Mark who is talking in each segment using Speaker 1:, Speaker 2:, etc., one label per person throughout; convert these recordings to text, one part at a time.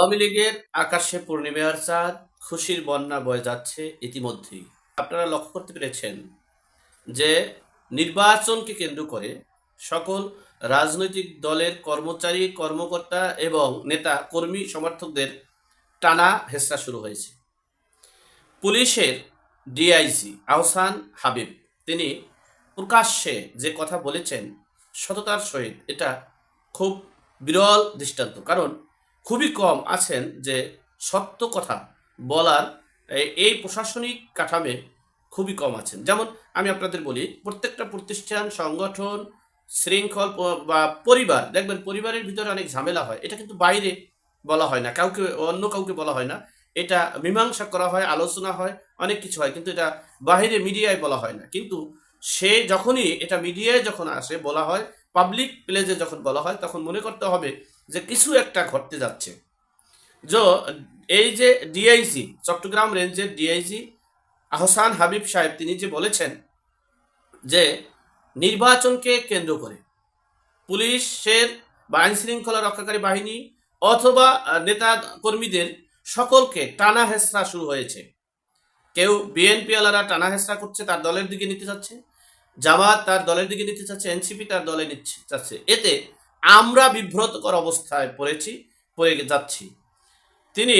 Speaker 1: আওয়ামী লীগের আকাশে পূর্ণিমার চাঁদ খুশির বন্যা বয়ে যাচ্ছে ইতিমধ্যেই। আপনারা লক্ষ্য করতে পেরেছেন যে নির্বাচনকে কেন্দ্র করে সকল রাজনৈতিক দলের কর্মচারী, কর্মকর্তা এবং নেতা, কর্মী, সমর্থকদের টানা হেসরা শুরু হয়েছে। পুলিশের ডিআইজি আহসান হাবিব, তিনি প্রকাশ্যে যে কথা বলেছেন সততার সহিত, এটা খুব বিরল দৃষ্টান্ত। কারণ খুবই কম আছেন যে সত্য কথা বলার এই প্রশাসনিক কাঠামে খুবই কম আছেন। যেমন আমি আপনাদের বলি, প্রত্যেকটা প্রতিষ্ঠান, সংগঠন, শৃঙ্খল বা পরিবার, দেখবেন পরিবারের ভিতরে অনেক ঝামেলা হয়। এটা কিন্তু বাইরে বলা হয় না, কাউকে, অন্য কাউকে বলা হয় না। এটা মীমাংসা করা হয়, আলোচনা হয়, অনেক কিছু হয়, কিন্তু এটা বাইরে মিডিয়ায় বলা হয় না। কিন্তু সে যখনই, এটা মিডিয়ায় যখন আসে, বলা হয়, পাবলিক প্লেসে যখন বলা হয়, তখন মনে করতে হবে যে কিছু একটা ঘটতে যাচ্ছে। যে এই যে ডিআইজি চট্টগ্রাম রেঞ্জের ডিআইজি আহসান হাবিব সাহেব তিনি যে বলেছেন যে নির্বাচনকে কেন্দ্র করে পুলিশের বা আইন শৃঙ্খলা রক্ষাকারী বাহিনী অথবা নেতা কর্মীদের সকলকে টানা হেসরা শুরু হয়েছে। কেউ বিএনপি আলারা টানা হেসরা করছে, তার দলের দিকে নিতে চাচ্ছে, জামাত তার দলের দিকে নিতে চাচ্ছে, এনসিপি তার দলে নিচ্ছে, চাচ্ছে। এতে আমরা বিভ্রতকর অবস্থায় পড়েছি, পড়ে যাচ্ছি। তিনি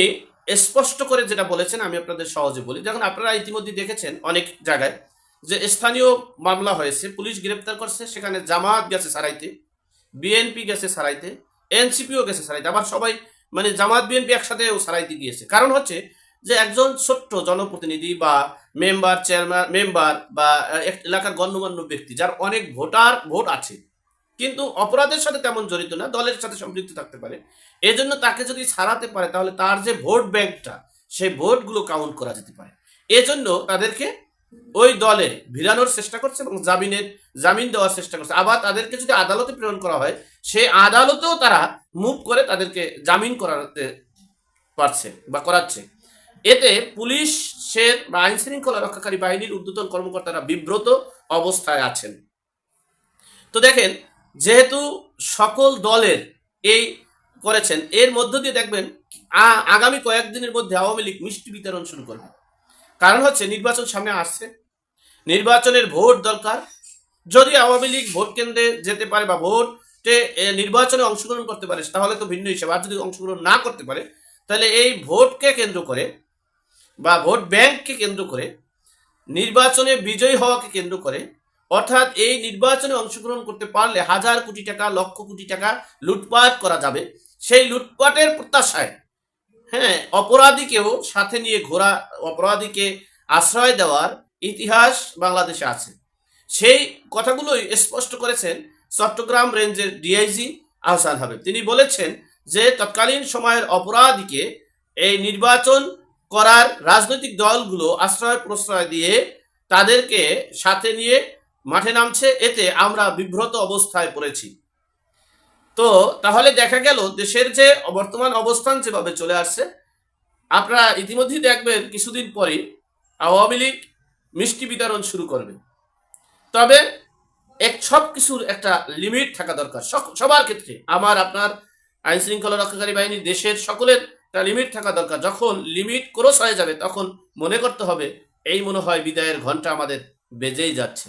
Speaker 1: স্পষ্ট করে যেটা বলেছেন, আমি আপনাদের সহজে বলি। যখন আপনারা ইতিমধ্যে দেখেছেন অনেক জায়গায় যে স্থানীয় মামলা হয়েছে, পুলিশ গ্রেপ্তার করছে, সেখানে জামাত গেছে সারাইতে, বিএনপি গেছে সারাইতে, এনসিপিও গেছে সারাইতে, আবার সবাই মানে জামাত বিএনপি একসাথেও সারাইতে গিয়েছে। কারণ হচ্ছে যে একজন ছোট্ট জনপ্রতিনিধি বা মেম্বার, চেয়ারম্যান, মেম্বার বা এলাকার গণ্যমান্য ব্যক্তি, যার অনেক ভোটার, ভোট আছে কিন্তু অপরাধের সাথে তেমন জড়িত না, দলের সাথে সম্পৃক্ত থাকতে পারে। এজন্য তাকে যদি ছাড়াতে পারে, তাহলে তার যে ভোট ব্যাংকটা, সেই ভোটগুলো কাউন্ট করা যেতে পারে। এজন্য তাদেরকে ওই দলে ভিড়ানোর চেষ্টা করছে এবং জামিনের, জামিন দেওয়ার চেষ্টা করছে। আবার তাদেরকে যদি আদালতে প্রেরণ করা হয়, সেই আদালতেও তারা মুভ করে তাদেরকে জামিন করাতে পারছে বা করাচ্ছে। এতে পুলিশের বা আইন শৃঙ্খলা রক্ষাকারী বাহিনীর ঊর্ধ্বতন কর্মকর্তারা বিব্রত অবস্থায় আছেন। তো দেখেন যেহেতু সকল দলের এই করেছেন, এর মধ্য দিয়ে দেখবেন আগামী কয়েকদিনের মধ্যে আওয়ামী লীগ মিষ্টি বিতরণ শুরু করবে। কারণ হচ্ছে নির্বাচন সামনে আসছে। নির্বাচনের ভোট দরকার। যদি আওয়ামী লীগ ভোট কেন্দ্রে যেতে পারে বা ভোটে নির্বাচনে অংশগ্রহণ করতে পারে, তাহলে তো ভিন্ন হিসাবে। আর যদি অংশগ্রহণ না করতে পারে, তাহলে এই ভোটকে কেন্দ্র করে বা ভোট ব্যাংককে কেন্দ্র করে, নির্বাচনে বিজয়ী হওয়াকে কেন্দ্র করে অর্থাৎ এই নির্বাচনে অংশগ্রহণ করতে পারলে হাজার কোটি টাকা, লক্ষ কোটি টাকা লুটপাট করা যাবে। সেই লুটপাটের প্রত্যাশায় হ্যাঁ অপরাধীকেও সাথে নিয়ে ঘোরা, অপরাধীকে আশ্রয় দেওয়ার ইতিহাস বাংলাদেশে আছে। সেই কথাগুলোই স্পষ্ট করেছেন চট্টগ্রাম রেঞ্জের ডিআইজি আহসান হাবিব। তিনি বলেছেন যে, তৎকালীন সময়ের অপরাধীকে এই নির্বাচন করার রাজনৈতিক দলগুলো আশ্রয় প্রশ্রয় দিয়ে তাদেরকে সাথে নিয়ে মাঠে নামছে, এতে আমরা বিভ্রত অবস্থায় পড়েছি। তো তাহলে দেখা গেল দেশের যে বর্তমান অবস্থান যেভাবে চলে আসছে, আপনারা ইতিমধ্যেই দেখবেন কিছুদিন পরে আওয়ামী লীগ মিষ্টি বিতরণ শুরু করবে। তবে এক সব কিছুর একটা লিমিট থাকা দরকার। সবার ক্ষেত্রে আমার, আপনার আইন শৃঙ্খলা রক্ষাকারী বাহিনী, দেশের সকলের একটা লিমিট থাকা দরকার। যখন লিমিট ক্রস হয়ে যাবে, তখন মনে করতে হবে, এই মনে হয় বিদায়ের ঘণ্টা আমাদের বেজেই যাচ্ছে।